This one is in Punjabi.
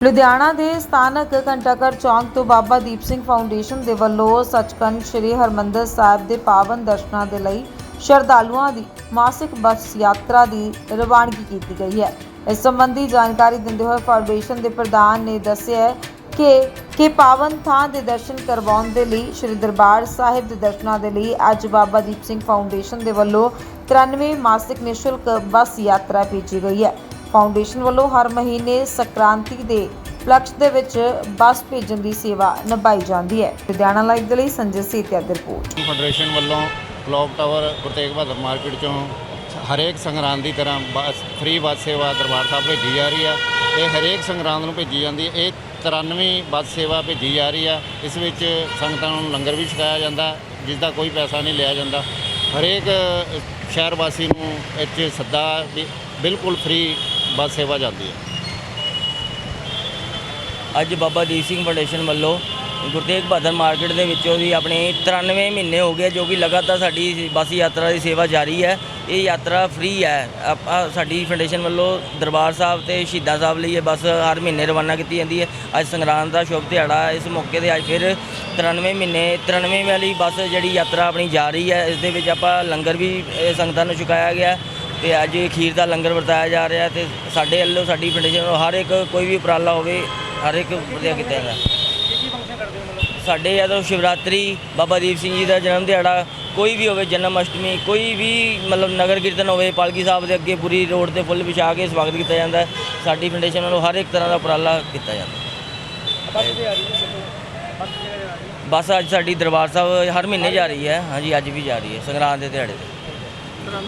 ਲੁਧਿਆਣਾ ਦੇ ਸਥਾਨਕ ਘੰਟਾਘਰ ਚੌਂਕ ਤੋਂ ਬਾਬਾ ਦੀਪ ਸਿੰਘ ਫਾਊਂਡੇਸ਼ਨ ਦੇ ਵੱਲੋਂ ਸੱਚਖੰਡ ਸ੍ਰੀ ਹਰਮੰਦਰ ਸਾਹਿਬ ਦੇ ਪਾਵਨ ਦਰਸ਼ਨਾਂ ਦੇ ਲਈ ਸ਼ਰਧਾਲੂਆਂ ਦੀ ਮਾਸਿਕ ਬੱਸ ਯਾਤਰਾ ਦੀ ਰਵਾਨਗੀ ਕੀਤੀ ਗਈ ਹੈ। ਇਸ ਸੰਬੰਧੀ ਜਾਣਕਾਰੀ ਦਿੰਦੇ ਹੋਏ ਫਾਊਂਡੇਸ਼ਨ ਦੇ ਪ੍ਰਧਾਨ ਨੇ ਦੱਸਿਆ ਕਿ ਕਿ ਪਾਵਨ ਥਾਂ ਦੇ ਦਰਸ਼ਨ ਕਰਵਾਉਣ ਦੇ ਲਈ ਸ੍ਰੀ ਦਰਬਾਰ ਸਾਹਿਬ ਦੇ ਦਰਸ਼ਨਾਂ ਦੇ ਲਈ ਅੱਜ ਬਾਬਾ ਦੀਪ ਸਿੰਘ ਫਾਊਂਡੇਸ਼ਨ ਦੇ ਵੱਲੋਂ 93 ਮਾਸਿਕ ਨਿਸ਼ੁਲਕ ਬੱਸ ਯਾਤਰਾ ਭੇਜੀ ਗਈ ਹੈ। ਫਾਊਂਡੇਸ਼ਨ ਵੱਲੋਂ ਹਰ ਮਹੀਨੇ ਸੰਕ੍ਰਾਂਤੀ ਦੇ ਪਲਕਸ਼ ਦੇ ਵਿੱਚ ਬੱਸ ਭੇਜਣ ਦੀ ਸੇਵਾ ਨਿਭਾਈ ਜਾਂਦੀ ਹੈ। ਲੁਧਿਆਣਾ ਲਾਈਵ ਦੇ ਲਈ ਸੰਜੇ ਸੀਤਿਆ ਦੀ ਰਿਪੋਰਟ। ਫੈਡਰੇਸ਼ਨ ਵੱਲੋਂ clock tower Guru Bahadur market ਚੋਂ ਹਰੇਕ ਸੰਗਰਾਂਦ ਦੀ ਤਰ੍ਹਾਂ ਬੱਸ ਫ੍ਰੀ ਬੱਸ ਸੇਵਾ ਦਰਬਾਰ ਸਾਹਿਬ ਭੇਜੀ ਜਾ ਰਹੀ ਹੈ ਇਹ ਹਰੇਕ ਸੰਗਰਾਂਦ ਨੂੰ ਭੇਜੀ ਜਾਂਦੀ ਹੈ। ਇਹ 93ਵੀਂ ਬੱਸ ਸੇਵਾ ਭੇਜੀ ਜਾ ਰਹੀ ਆ। ਇਸ ਵਿੱਚ ਸੰਗਤਾਂ ਨੂੰ ਲੰਗਰ ਵੀ ਛਕਾਇਆ ਜਾਂਦਾ ਜਿਸ ਦਾ ਕੋਈ ਪੈਸਾ ਨਹੀਂ ਲਿਆ ਜਾਂਦਾ। ਹਰੇਕ ਸ਼ਹਿਰ ਵਾਸੀ ਨੂੰ ਇੱਥੇ ਸੱਦਾ ਬਿਲਕੁਲ ਫ੍ਰੀ ਬੱਸ ਸੇਵਾ ਜਾਂਦੀ ਹੈ। ਅੱਜ ਬਾਬਾ ਦੀਪ ਸਿੰਘ ਫਾਊਂਡੇਸ਼ਨ ਵੱਲੋਂ ਗੁਰੂ ਬਹਾਦਰ ਮਾਰਕੀਟ ਦੇ ਵਿੱਚੋਂ ਦੀ ਆਪਣੇ 93 ਮਹੀਨੇ ਹੋ ਗਏ, ਜੋ ਕਿ ਲਗਾਤਾਰ ਸਾਡੀ ਬੱਸ ਯਾਤਰਾ ਦੀ ਸੇਵਾ ਜਾਰੀ ਹੈ। ਇਹ ਯਾਤਰਾ ਫ੍ਰੀ ਹੈ। ਆਪਾਂ ਸਾਡੀ ਫਾਊਂਡੇਸ਼ਨ ਵੱਲੋਂ ਦਰਬਾਰ ਸਾਹਿਬ ਤੇ ਸ਼ਹੀਦਾਂ ਸਾਹਿਬ ਲਈ ਇਹ ਬੱਸ ਹਰ ਮਹੀਨੇ ਰਵਾਨਾ ਕੀਤੀ ਜਾਂਦੀ ਹੈ। ਅੱਜ ਸੰਗਰਾਂਦ ਦਾ ਸ਼ੁਭ ਦਿਹਾੜਾ ਇਸ ਮੌਕੇ ਤੇ ਅੱਜ ਫਿਰ 93 ਮਹੀਨੇ 93 ਵਾਲੀ ਬੱਸ ਜਿਹੜੀ ਯਾਤਰਾ ਆਪਣੀ ਜਾ ਰਹੀ ਹੈ, ਇਸ ਦੇ ਵਿੱਚ ਆਪਾਂ ਲੰਗਰ ਵੀ ਸੰਗਤਾਂ ਨੂੰ ਛਕਾਇਆ ਗਿਆ। ਤੇ ਅੱਜ ਖੀਰ ਦਾ ਲੰਗਰ ਵਰਤਾਇਆ ਜਾ ਰਿਹਾ ਤੇ ਸਾਡੇ ਵੱਲੋਂ, ਸਾਡੀ ਫਾਊਂਡੇਸ਼ਨ ਵੱਲੋਂ ਹਰ ਇੱਕ ਕੋਈ ਵੀ ਉਪਰਾਲਾ ਹੋਵੇ, ਹਰ ਇੱਕ ਵਧੀਆ ਕੀਤਾ ਜਾਂਦਾ ਸਾਡੇ ਜਦੋਂ ਸ਼ਿਵਰਾਤਰੀ, ਬਾਬਾ ਦੀਪ ਸਿੰਘ ਜੀ ਦਾ ਜਨਮ ਦਿਹਾੜਾ, ਕੋਈ ਵੀ ਹੋਵੇ ਜਨਮ ਅਸ਼ਟਮੀ, ਕੋਈ ਵੀ ਮਤਲਬ ਨਗਰ ਕੀਰਤਨ ਹੋਵੇ, ਪਾਲਕੀ ਸਾਹਿਬ ਦੇ ਅੱਗੇ ਪੂਰੀ ਰੋਡ ਤੇ ਫੁੱਲ ਵਿਛਾ ਕੇ ਸਵਾਗਤ ਕੀਤਾ ਜਾਂਦਾ ਸਾਡੀ ਫਾਊਂਡੇਸ਼ਨ ਵੱਲੋਂ ਹਰ ਇੱਕ ਤਰ੍ਹਾਂ ਦਾ ਉਪਰਾਲਾ ਕੀਤਾ ਜਾਂਦਾ ਬਸ ਅੱਜ ਸਾਡੀ ਦਰਬਾਰ ਸਾਹਿਬ ਹਰ ਮਹੀਨੇ ਜਾ ਰਹੀ ਹੈ। ਹਾਂਜੀ, ਅੱਜ ਵੀ ਜਾ ਰਹੀ ਹੈ, ਸੰਗਰਾਂਦ ਦੇ ਦਿਹਾੜੇ ਤੇ।